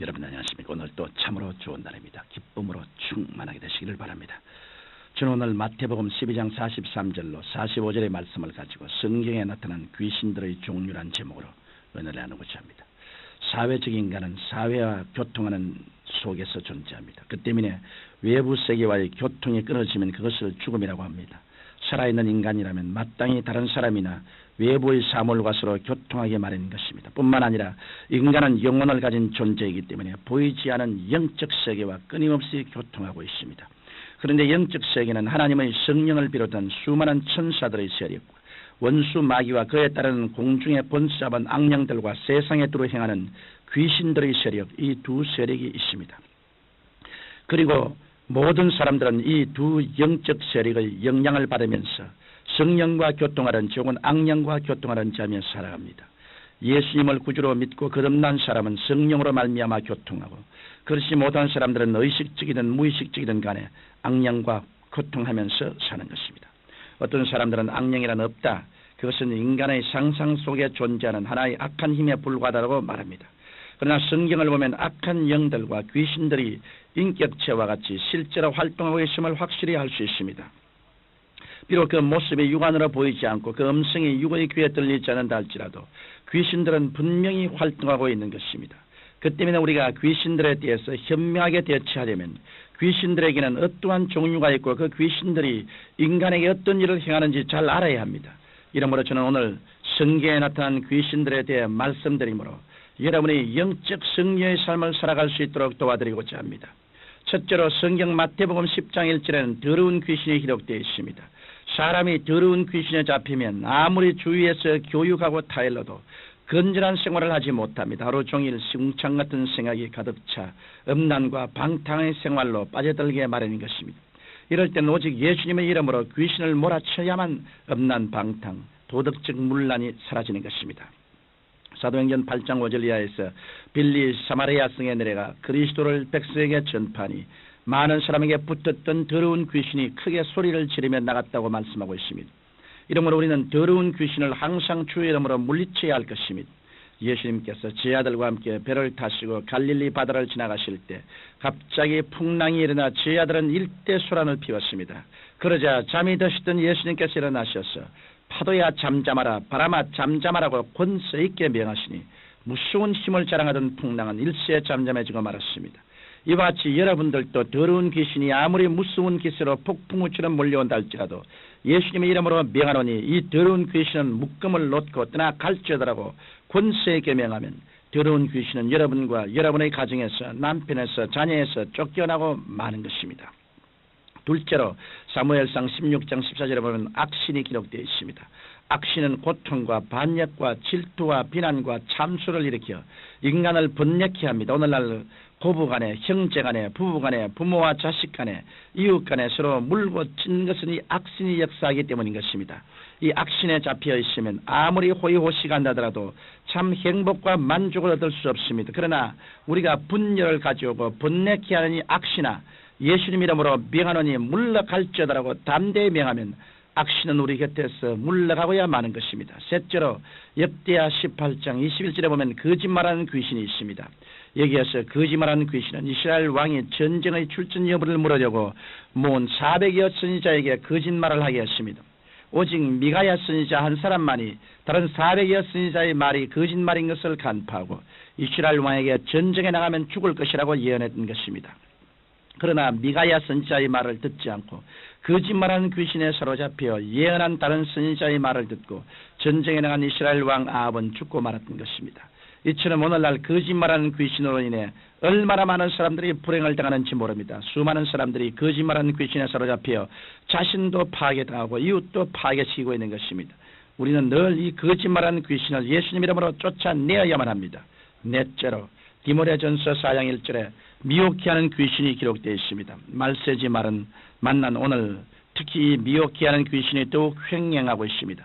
여러분 안녕하십니까? 오늘 또 참으로 좋은 날입니다. 기쁨으로 충만하게 되시기를 바랍니다. 저는 오늘 마태복음 12장 43절로 45절의 말씀을 가지고 성경에 나타난 귀신들의 종류란 제목으로 은혜를 나누고자 합니다. 사회적 인간은 사회와 교통하는 속에서 존재합니다. 그 때문에 외부 세계와의 교통이 끊어지면 그것을 죽음이라고 합니다. 살아있는 인간이라면 마땅히 다른 사람이나 외부의 사물과 서로 교통하게 마련인 것입니다. 뿐만 아니라 인간은 영혼을 가진 존재이기 때문에 보이지 않은 영적 세계와 끊임없이 교통하고 있습니다. 그런데 영적 세계는 하나님의 성령을 비롯한 수많은 천사들의 세력과 원수 마귀와 그에 따르는 공중에 번잡은 악령들과 세상에 두루 행하는 귀신들의 세력 이 두 세력이 있습니다. 그리고 모든 사람들은 이 두 영적 세력의 영향을 받으면서 성령과 교통하는 적은 악령과 교통하는 자며 살아갑니다. 예수님을 구주로 믿고 거듭난 사람은 성령으로 말미암아 교통하고 그렇지 못한 사람들은 의식적이든 무의식적이든 간에 악령과 교통하면서 사는 것입니다. 어떤 사람들은 악령이란 없다. 그것은 인간의 상상 속에 존재하는 하나의 악한 힘에 불과하다고 말합니다. 그러나 성경을 보면 악한 영들과 귀신들이 인격체와 같이 실제로 활동하고 있음을 확실히 알 수 있습니다. 비록 그 모습이 육안으로 보이지 않고 그 음성이 육의 귀에 들리지 않는다 할지라도 귀신들은 분명히 활동하고 있는 것입니다. 그 때문에 우리가 귀신들에 대해서 현명하게 대처하려면 귀신들에게는 어떠한 종류가 있고 그 귀신들이 인간에게 어떤 일을 행하는지 잘 알아야 합니다. 이러므로 저는 오늘 성경에 나타난 귀신들에 대해 말씀드리므로 여러분이 영적 승리의 삶을 살아갈 수 있도록 도와드리고자 합니다. 첫째로 성경 마태복음 10장 1절에는 더러운 귀신이 기록되어 있습니다. 사람이 더러운 귀신에 잡히면 아무리 주위에서 교육하고 타일러도 건전한 생활을 하지 못합니다. 하루 종일 숭창 같은 생각이 가득 차 음란과 방탕의 생활로 빠져들게 마련인 것입니다. 이럴 때는 오직 예수님의 이름으로 귀신을 몰아쳐야만 음란 방탕, 도덕적 문란이 사라지는 것입니다. 사도행전 8장 5절 이하에서 빌리 사마리아 성에 내려가 그리스도를 백성에게 전파니 많은 사람에게 붙었던 더러운 귀신이 크게 소리를 지르며 나갔다고 말씀하고 있습니다. 이러므로 우리는 더러운 귀신을 항상 주의 이름으로 물리쳐야 할 것입니다. 예수님께서 제 아들과 함께 배를 타시고 갈릴리 바다를 지나가실 때 갑자기 풍랑이 일어나 제 아들은 일대 소란을 피웠습니다. 그러자 잠이 드시던 예수님께서 일어나셔서 파도야 잠잠하라 바람아 잠잠하라고 권세 있게 명하시니 무서운 힘을 자랑하던 풍랑은 일시에 잠잠해지고 말았습니다. 이와 같이 여러분들도 더러운 귀신이 아무리 무서운 기세로 폭풍우처럼 몰려온다 할지라도 예수님의 이름으로 명하노니 이 더러운 귀신은 묶음을 놓고 떠나 갈지어다라고 권세에게 명하면 더러운 귀신은 여러분과 여러분의 가정에서 남편에서 자녀에서 쫓겨나고 마는 것입니다. 둘째로 사무엘상 16장 14절에 보면 악신이 기록되어 있습니다. 악신은 고통과 반역과 질투와 비난과 참수를 일으켜 인간을 번뇌케 합니다. 오늘날 고부간에 형제간에 부부간에 부모와 자식간에 이웃간에 서로 물고 친 것은 이 악신이 역사하기 때문인 것입니다. 이 악신에 잡혀 있으면 아무리 호의호식가 한다더라도 참 행복과 만족을 얻을 수 없습니다. 그러나 우리가 분열을 가져오고 번뇌케 하는 이 악신아 예수님 이름으로 명하노니 물러갈지어다라고 담대히 명하면 악신은 우리 곁에서 물러가고야 마는 것입니다. 셋째로 역대하 18장 21절에 보면 거짓말하는 귀신이 있습니다. 여기에서 거짓말하는 귀신은 이스라엘 왕이 전쟁의 출전 여부를 물으려고 모은 400여 선지자에게 거짓말을 하게 했습니다. 오직 미가야 선지자 한 사람만이 다른 400여 선지자의 말이 거짓말인 것을 간파하고 이스라엘 왕에게 전쟁에 나가면 죽을 것이라고 예언했던 것입니다. 그러나 미가야 선지자의 말을 듣지 않고 거짓말하는 귀신에 사로잡혀 예언한 다른 선지자의 말을 듣고 전쟁에 나간 이스라엘 왕 아합은 죽고 말았던 것입니다. 이처럼 오늘날 거짓말하는 귀신으로 인해 얼마나 많은 사람들이 불행을 당하는지 모릅니다. 수많은 사람들이 거짓말하는 귀신에 사로잡혀 자신도 파괴당하고 이웃도 파괴시키고 있는 것입니다. 우리는 늘 이 거짓말하는 귀신을 예수님 이름으로 쫓아내어야만 합니다. 넷째로 디모레전서 4장 1절에 미혹케 하는 귀신이 기록되어 있습니다. 말세지 말은 만난 오늘 특히 미혹케 하는 귀신이 더욱 횡행하고 있습니다.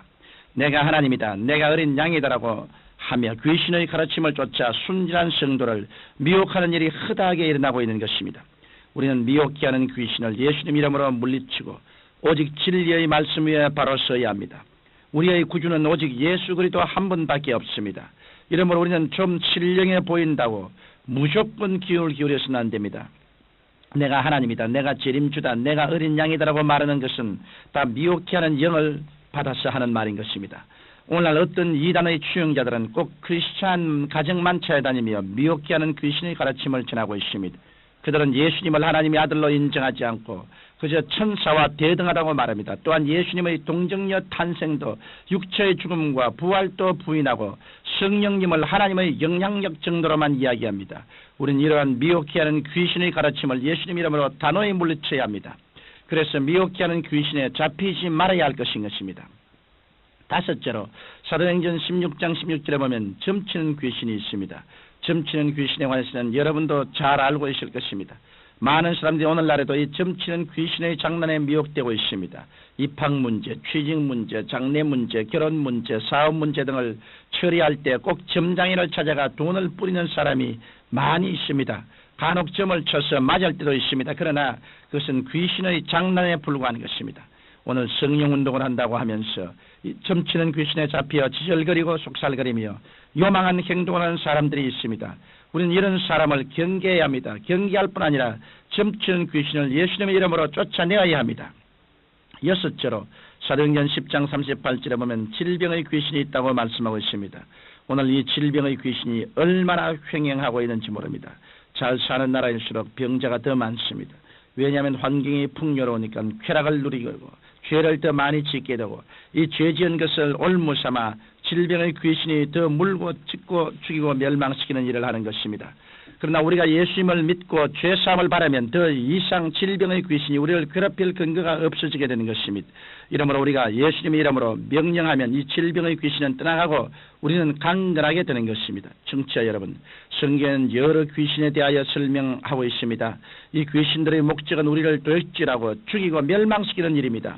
내가 하나님이다. 내가 어린 양이다라고 하며 귀신의 가르침을 쫓아 순진한 성도를 미혹하는 일이 흔하게 일어나고 있는 것입니다. 우리는 미혹케 하는 귀신을 예수님 이름으로 물리치고 오직 진리의 말씀 위에 바로 서야 합니다. 우리의 구주는 오직 예수 그리스도 한 분밖에 없습니다. 이러므로 우리는 좀 신령해 보인다고 무조건 기울 기울여서는 안 됩니다. 내가 하나님이다. 내가 재림주다. 내가 어린 양이다라고 말하는 것은 다 미혹해 하는 영을 받아서 하는 말인 것입니다. 오늘날 어떤 이단의 추영자들은 꼭 크리스찬 가정만 찾아다니며 미혹해 하는 귀신의 가르침을 전하고 있습니다. 그들은 예수님을 하나님의 아들로 인정하지 않고 그저 천사와 대등하다고 말합니다. 또한 예수님의 동정녀 탄생도 육체의 죽음과 부활도 부인하고 성령님을 하나님의 영향력 정도로만 이야기합니다. 우리는 이러한 미혹해 하는 귀신의 가르침을 예수님 이름으로 단호히 물리쳐야 합니다. 그래서 미혹해 하는 귀신에 잡히지 말아야 할 것인 것입니다. 다섯째로 사도행전 16장 16절에 보면 점치는 귀신이 있습니다. 점치는 귀신에 관해서는 여러분도 잘 알고 있을 것입니다. 많은 사람들이 오늘날에도 이 점치는 귀신의 장난에 미혹되고 있습니다. 입학 문제, 취직 문제, 장래 문제, 결혼 문제, 사업 문제 등을 처리할 때 꼭 점장인을 찾아가 돈을 뿌리는 사람이 많이 있습니다. 간혹 점을 쳐서 맞을 때도 있습니다. 그러나 그것은 귀신의 장난에 불과한 것입니다. 오늘 성령 운동을 한다고 하면서 점치는 귀신에 잡혀 지절거리고 속살거리며 요망한 행동을 하는 사람들이 있습니다. 우리는 이런 사람을 경계해야 합니다. 경계할 뿐 아니라 점치는 귀신을 예수님의 이름으로 쫓아내어야 합니다. 여섯째로 사도행전 10장 38절에 보면 질병의 귀신이 있다고 말씀하고 있습니다. 오늘 이 질병의 귀신이 얼마나 횡행하고 있는지 모릅니다. 잘 사는 나라일수록 병자가 더 많습니다. 왜냐하면 환경이 풍요로우니까 쾌락을 누리고 죄를 더 많이 짓게 되고 이 죄 지은 것을 올무삼아 질병의 귀신이 더 물고 찢고 죽이고 멸망시키는 일을 하는 것입니다. 그러나 우리가 예수님을 믿고 죄사함을 바라면 더 이상 질병의 귀신이 우리를 괴롭힐 근거가 없어지게 되는 것입니다. 이러므로 우리가 예수님의 이름으로 명령하면 이 질병의 귀신은 떠나가고 우리는 강건하게 되는 것입니다. 청취자 여러분, 성경에는 여러 귀신에 대하여 설명하고 있습니다. 이 귀신들의 목적은 우리를 도둑질하고 죽이고 멸망시키는 일입니다.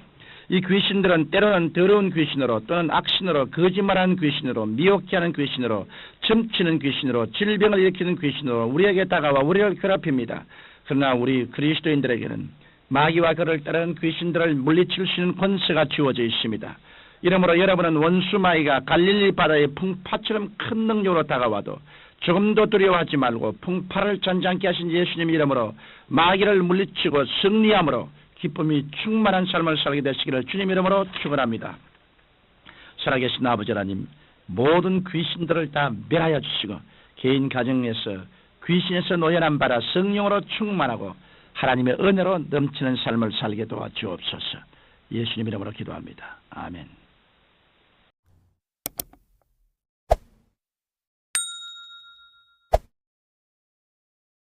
이 귀신들은 때로는 더러운 귀신으로 또는 악신으로 거짓말하는 귀신으로 미혹해 하는 귀신으로 점치는 귀신으로 질병을 일으키는 귀신으로 우리에게 다가와 우리를 괴롭힙니다. 그러나 우리 그리스도인들에게는 마귀와 그를 따르는 귀신들을 물리칠 수 있는 권세가 주어져 있습니다. 이러므로 여러분은 원수 마귀가 갈릴리 바다의 풍파처럼 큰 능력으로 다가와도 조금도 두려워하지 말고 풍파를 잔잔케 하신 예수님 이름으로 마귀를 물리치고 승리함으로 기쁨이 충만한 삶을 살게 되시기를 주님 이름으로 축원합니다. 살아계신 아버지 하나님 모든 귀신들을 다 멸하여 주시고 개인 가정에서 귀신에서 노연한 바라 성령으로 충만하고 하나님의 은혜로 넘치는 삶을 살게 도와 주옵소서. 예수님 이름으로 기도합니다. 아멘.